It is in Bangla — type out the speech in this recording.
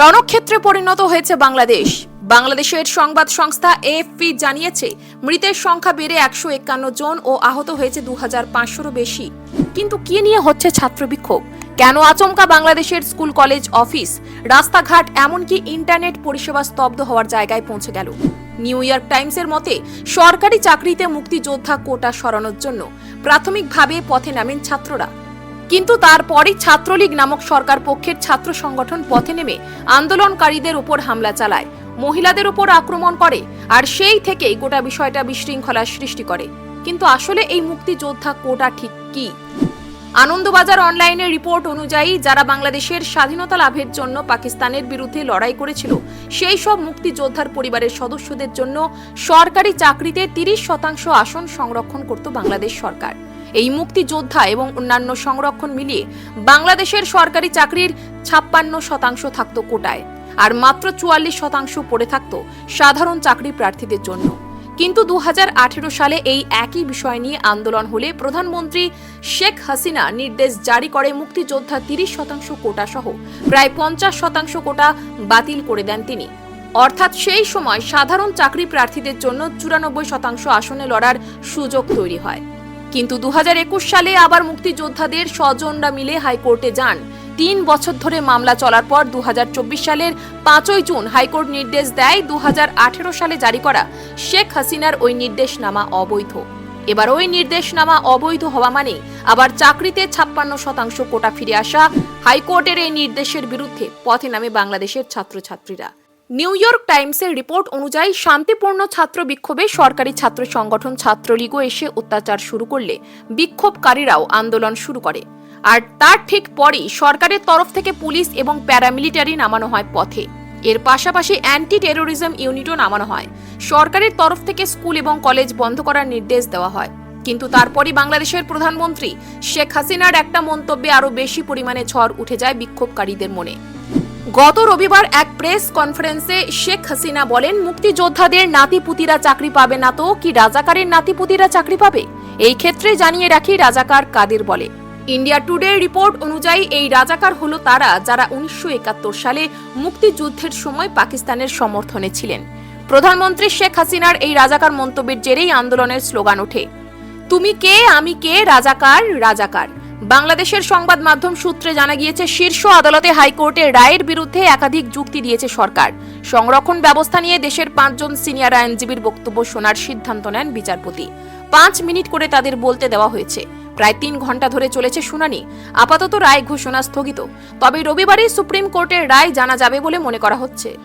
রণক্ষেত্রে পরিণত হয়েছে বাংলাদেশ। বাংলাদেশের সংবাদ সংস্থা এএফপি জানিয়েছে, মৃতের সংখ্যা বেড়ে একশো একান্ন জন ও আহত হয়েছে দু হাজার পাঁচশোরও বেশি। কিন্তু কি নিয়ে হচ্ছে ছাত্র বিক্ষোভ কেন আচমকা বাংলাদেশের স্কুল, কলেজ, অফিস? রাস্তাঘাট, এমনকি ইন্টারনেট পরিষেবা স্তব্ধ হওয়ার জায়গায় পৌঁছে গেল। নিউ ইয়র্ক টাইমসের মতে, সরকারি চাকরিতে মুক্তিযোদ্ধা কোটা সরানোর জন্য প্রাথমিকভাবে পথে নামেন ছাত্ররা। কিন্তু তারপরই ছাত্রলীগ নামক সরকার পক্ষের ছাত্র সংগঠন পথে নেমে আন্দোলনকারীদের উপর হামলা চালায়। মহিলাদের উপর আক্রমণ করে আর সেই থেকেই গোটা বিষয়টা বিশৃঙ্খলার সৃষ্টি করে। কিন্তু আসলে এই মুক্তিযোদ্ধা কোটা ঠিক কি? আনন্দবাজার অনলাইনের রিপোর্ট অনুযায়ী যারা বাংলাদেশের স্বাধীনতা লাভের জন্য পাকিস্তানের বিরুদ্ধে লড়াই করেছিল, সেই সব মুক্তিযোদ্ধার পরিবারের সদস্যদের জন্য সরকারি চাকরিতে তিরিশ শতাংশ আসন সংরক্ষণ করত বাংলাদেশ সরকার। এই মুক্তিযোদ্ধা এবং অন্যান্য সংরক্ষণ মিলিয়ে বাংলাদেশের সরকারি চাকরির ছাপ্পান্ন শতাংশ থাকত কোটায়, আর মাত্র চুয়াল্লিশ শতাংশ পড়ে থাকত সাধারণ চাকরি প্রার্থীদের জন্য। কিন্তু দুহাজার আঠারো সালে এই একই বিষয় নিয়ে আন্দোলন হলে প্রধানমন্ত্রী শেখ হাসিনা নির্দেশ জারি করে মুক্তিযোদ্ধা তিরিশ শতাংশ কোটা সহ প্রায় পঞ্চাশ শতাংশ কোটা বাতিল করে দেন তিনি। অর্থাৎ সেই সময় সাধারণ চাকরি প্রার্থীদের জন্য চুরানব্বই শতাংশ আসনে লড়ার সুযোগ তৈরি হয়। কিন্তু দুহাজার একুশ সালে আবার মুক্তিযোদ্ধাদের স্বজনরা মিলে হাইকোর্টে যান। তিন বছর ধরে মামলা চলার পর দুহাজার চব্বিশ সালের পাঁচই জুন হাইকোর্ট নির্দেশ দেয় দু হাজার আঠেরো সালে জারি করা শেখ হাসিনার ওই নির্দেশনামা অবৈধ। এবার ওই নির্দেশনামা অবৈধ হওয়া মানে আবার চাকরিতে ছাপ্পান্ন শতাংশ কোটা ফিরে আসা হাইকোর্টের এই নির্দেশের বিরুদ্ধে পথে নামে বাংলাদেশের ছাত্রছাত্রীরা। নিউ ইয়র্ক টাইমসের রিপোর্ট অনুযায়ী শান্তিপূর্ণ ছাত্র বিক্ষোভে সরকারি ছাত্র সংগঠন ছাত্রলীগও এসে অত্যাচার শুরু করলে বিক্ষোভকারীরাও আন্দোলন শুরু করে। আর তার ঠিক পরেই সরকারের তরফ থেকে পুলিশ এবং প্যারামিলিটারি নামানো হয় পথে। এর পাশাপাশি অ্যান্টি টেরোরিজম ইউনিটও নামানো হয়। সরকারের তরফ থেকে স্কুল এবং কলেজ বন্ধ করার নির্দেশ দেওয়া হয়। কিন্তু তারপরই বাংলাদেশের প্রধানমন্ত্রী শেখ হাসিনার একটা মন্তব্যে আরও বেশি পরিমাণে ঝড় উঠে যায় বিক্ষোভকারীদের মনে। গত রবিবার এক প্রেস কনফারেন্সে শেখ হাসিনা বলেন, মুক্তিযোদ্ধাদের নাতিপুতিরা চাকরি পাবে না তো, কি রাজাকারের নাতিপুতিরা চাকরি পাবে? এই ক্ষেত্রে জানিয়ে রাখি রাজাকার কাদের বলে। ইন্ডিয়া টুডে রিপোর্ট অনুযায়ী, এই রাজাকার হলো তারা যারা উনিশশো একাত্তর সালে মুক্তিযুদ্ধের সময় পাকিস্তানের সমর্থনে ছিলেন। প্রধানমন্ত্রী শেখ হাসিনার এই রাজাকার মন্তব্যের জেরেই আন্দোলনের স্লোগান ওঠে, তুমি কে, আমি কে, রাজাকার রাজাকার। বাংলাদেশের সংবাদ মাধ্যম সূত্রে জানা গিয়েছে, শীর্ষ আদালতে হাইকোর্টের রায়ের বিরুদ্ধে একাধিক যুক্তি দিয়েছে সরকার। সংরক্ষণ ব্যবস্থা নিয়ে দেশের পাঁচজন সিনিয়র আইনজীবীর বক্তব্য শোনার সিদ্ধান্ত নেন বিচারপতি। পাঁচ মিনিট করে তাদের বলতে দেওয়া হয়েছে। প্রায় তিন ঘণ্টা ধরে চলেছে শুনানি। আপাতত রায় ঘোষণা স্থগিত। তবে রবিবারই সুপ্রিম কোর্টের রায় জানা যাবে বলে মনে করা হচ্ছে।